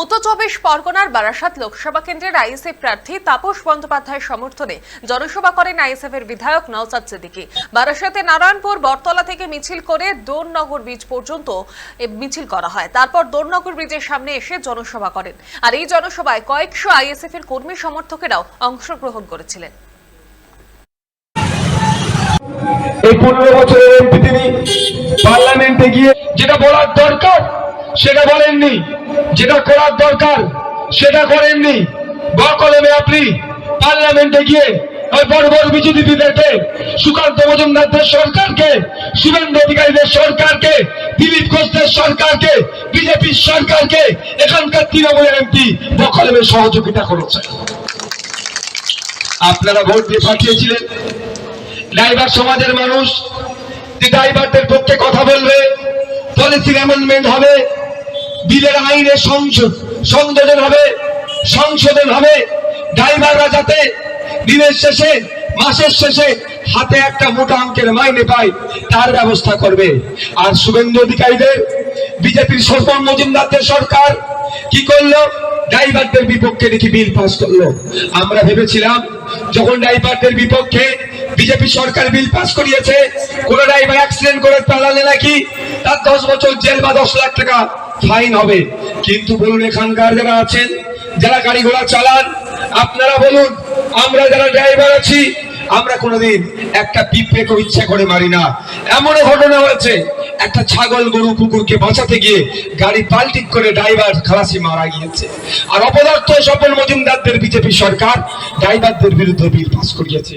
উত্তর চব্বিশ পরগনার বারাসাত লোকসভা কেন্দ্রের আইএসএফ প্রার্থী তাপস বন্দ্যোপাধ্যায়ের সমর্থনে জনসভা করেন আইএসএফ এর বিধায়ক নওসাদ সিদ্দিকী। বারাসাতে নারায়ণপুর, বটতলা থেকে মিছিল করে দোরনগর ব্রিজ পর্যন্ত মিছিল করা হয়। তারপর দোরনগর ব্রিজের সামনে এসে জনসভা করেন। আর এই জনসভায় কয়েকশো আইএসএফ এর কর্মী সমর্থকেরাও অংশগ্রহণ করেছিলেন। এই পনেরো বছরের এমপি তিনি পার্লামেন্টে গিয়ে যেটা বলার দরকার সেটা বলেননি। যেটা করার দরকার, সেটা করেননি। বকলমে আপনি পার্লামেন্টে গিয়ে ওই বড় বড় বিজেপিদেরকে, সুকান্ত মজুমদারদের সরকারকে, শুভেন্দু অধিকারীদের সরকারকে, দিলীপ ঘোষদের সরকারকে, বিজেপির সরকারকে, এখানকার তৃণমূলের এমপি বকলমে সহযোগিতা করেছে আপনারা ভোট দিয়ে পাঠিয়েছিলেন। ড্রাইভার সমাজের মানুষ ড্রাইভারদের পক্ষে কথা বলবে, পলিসির অ্যামেন্ডমেন্ট হবে বিলের আইনে সংযোজন হবে, সংশোধন হবে। ড্রাইভাররা যাতে দিনের শেষে, মাসের শেষে হাতে একটা মোটা অঙ্কের মাইনে পায়, তার ব্যবস্থা করবে। আর শুভেন্দু অধিকারীদের, বিজেপির সরকার মজুমদারদের সরকার কি করল? ড্রাইভারদের বিপক্ষে দেখি বিল পাস করল? আমরা ভেবেছিলাম, যখন ড্রাইভারদের বিপক্ষে বিজেপি সরকার বিল পাস করিয়েছে, কোন ড্রাইভার অ্যাক্সিডেন্ট করে পালালে নাকি তার দশ বছর জেল বা দশ লাখ টাকা ফাইন হবে। কিন্তু বলুন, এখানকার যারা আছেন, যারা গাড়ি ঘোড়া চালান, আপনারা বলুন, আমরা যারা ড্রাইভার আছি, আমরা কোনোদিন একটা পিঁপড়েকে ইচ্ছা করে মারি না। এমন ঘটনা হয়েছে, একটা ছাগল গরু কুকুরকে বাঁচাতে গিয়ে গাড়ি পাল্টিক করে ড্রাইভার খালাসি মারা গিয়েছে। আর অপদার্থ সফল মজুমদারদের বিজেপি সরকার ড্রাইভারদের বিরুদ্ধে বিল পাস করিয়েছে।